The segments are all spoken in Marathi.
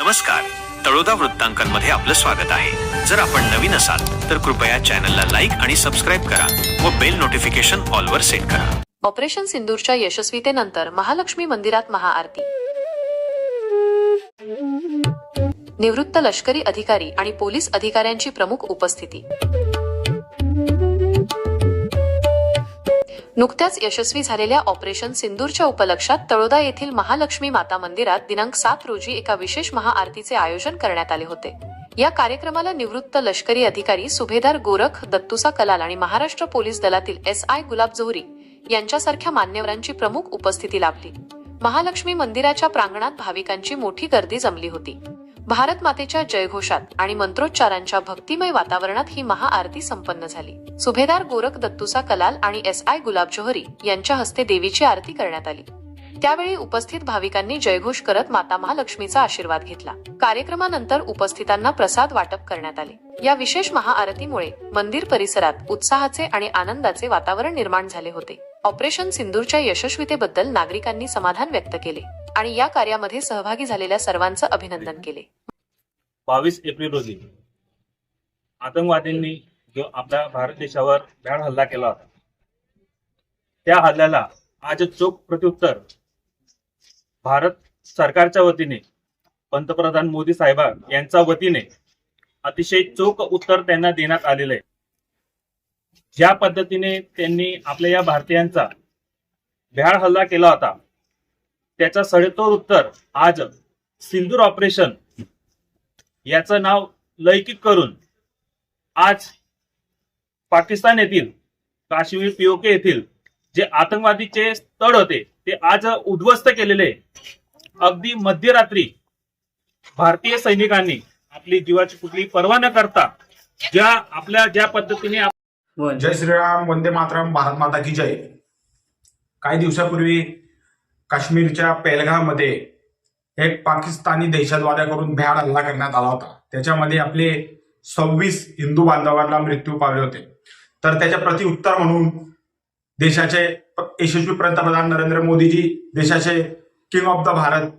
नमस्कार. तळोदा वृत्तांकनमध्ये आपलं स्वागत आहे. जर आपण नवीन असाल तर कृपया चॅनलला लाईक आणि सबस्क्राईब करा व बेल नोटिफिकेशन ऑलवर सेट करा. ऑपरेशन सिंदूरच्या यशस्वीतेनंतर महालक्ष्मी मंदिरात महाआरती. निवृत्त लष्करी अधिकारी आणि पोलीस अधिकाऱ्यांची प्रमुख उपस्थिती. नुकत्याच यशस्वी झालेल्या ऑपरेशन सिंदूरच्या उपलक्षात तळोदा येथील महालक्ष्मी माता मंदिरात दिनांक सात रोजी एका विशेष महाआरतीचे आयोजन करण्यात आले होते. या कार्यक्रमाला निवृत्त लष्करी अधिकारी सुभेदार गोरख दत्तुसा कलाल आणि महाराष्ट्र पोलीस दलातील एस आय गुलाब जोहरी यांच्यासारख्या मान्यवरांची प्रमुख उपस्थिती लाभली. महालक्ष्मी मंदिराच्या प्रांगणात भाविकांची मोठी गर्दी जमली होती. भारत मातेच्या जयघोषात आणि मंत्रोच्चारांच्या भक्तिमय वातावरणात ही महाआरती संपन्न झाली. सुभेदार गोरख दत्तुसा कलाल आणि एस आय गुलाब जोहरी यांच्या हस्ते देवीची आरती करण्यात आली. त्यावेळी उपस्थित भाविकांनी जयघोष करत माता महालक्ष्मीचा आशीर्वाद घेतला. कार्यक्रमानंतर उपस्थितांना प्रसाद वाटप करण्यात आले. या विशेष महाआरतीमुळे मंदिर परिसरात उत्साहाचे आणि आनंदाचे वातावरण निर्माण झाले होते. ऑपरेशन सिंदूरच्या यशस्वीतेबद्दल नागरिकांनी समाधान व्यक्त केले आणि या कार्यामध्ये सहभागी झालेल्या सर्वांचं अभिनंदन केले. बावीस एप्रिल रोजी आतंकवाद्यांनी जो आपल्या भारत देशावर भ्याड हल्ला केला होता त्या हल्ल्याला आज चोख प्रत्युत्तर भारत सरकारच्या वतीने पंतप्रधान मोदी साहेबा यांच्या वतीने अतिशय चोख उत्तर त्यांना देण्यात आलेलं आहे. ज्या पद्धतीने त्यांनी आपल्या या भारतीयांचा भ्याड हल्ला केला होता त्याचा सडेतोड उत्तर आज सिंदूर ऑपरेशन याचं नाव लौकिक करून. आज पाकिस्तान येथील काश्मीर पीओके येथील जे आतंकवादीचे तळ होते ते आज उद्ध्वस्त केलेले. अगदी मध्यरात्री भारतीय सैनिकांनी आपली जीवाची कुठली पर्वा न करता ज्या आपल्या ज्या पद्धतीने जय श्रीराम वंदे मातरम भारत माता की जय. काही दिवसापूर्वी काश्मीरच्या पेलगावमध्ये एक पाकिस्तानी दहशतवाद्याकडून भ्याड हल्ला करण्यात आला होता. त्याच्यामध्ये आपले सव्वीस हिंदू बांधवांना मृत्यू पावले होते. तर त्याच्या प्रत्युत्तर म्हणून देशाचे यशस्वी पंतप्रधान नरेंद्र मोदीजी देशाचे किंग ऑफ द भारत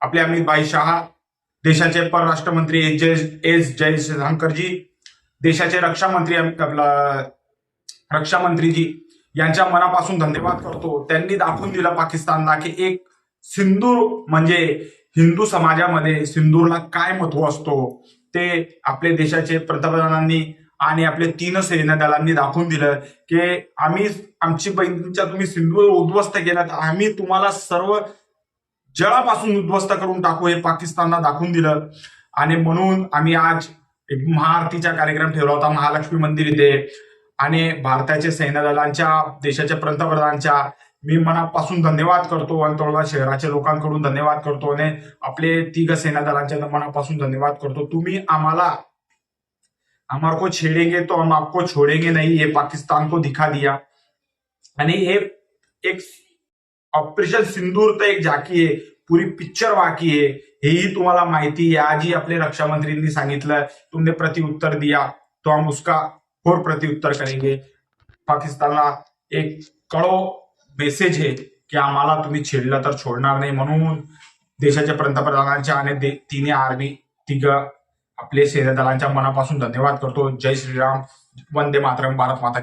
आपले अमित भाई शहा देशाचे परराष्ट्र मंत्री एस जयशंकरजी देशाचे रक्षा मंत्री रक्षा मंत्रीजी यांच्या मनापासून धन्यवाद करतो. त्यांनी दाखवून दिलं पाकिस्तानला की एक सिंदूर म्हणजे हिंदू समाजामध्ये सिंदूरला काय महत्त्व असतो ते आपले देशाचे पंतप्रधानांनी आणि आपले तीन सेना दलांनी दाखवून दिलं की आम्ही आमची बहिणींच्या तुम्ही सिंदूर उद्ध्वस्त केल्यात आम्ही तुम्हाला सर्व जळापासून उद्ध्वस्त करून टाकू हे पाकिस्तानला दाखवून दिलं. आणि म्हणून आम्ही आज एक महाआरतीचा कार्यक्रम ठेवला होता महालक्ष्मी मंदिर इथे. आणि भारताच्या सैन्य दलांच्या देशाच्या पंतप्रधानांच्या मी मनापासून धन्यवाद करतो आणि तळोदा शहराच्या लोकांकडून धन्यवाद करतो आणि आपले तिघ सेना दलांच्या मनापासून धन्यवाद करतो. तुम्ही आम्हाला हमारे को छेड़ेंगे तो हम आपको छोड़ेंगे नहीं ये पाकिस्तान को दिखा दिया. आणि हे एक ऑपरेशन सिंदूर तर एक झाकी आहे पुरी पिक्चर बाकी आहे. हेही तुम्हाला माहिती आहे. आजही आपले रक्षामंत्रींनी सांगितलं तुमने प्रतिउत्तर दिया तो हम उसका और प्रत्युत्तर करेंगे. पाकिस्तानला एक कळो मेसेज आहे की आम्हाला तुम्ही छेडलं तर छोडणार नाही म्हणून देशाच्या पंतप्रधानांच्या आणि दे- तिन्ही आर्मी तिघ आपले सेना दलांच्या मनापासून धन्यवाद करतो. जय श्रीराम. वंदे मातरम. भारत माता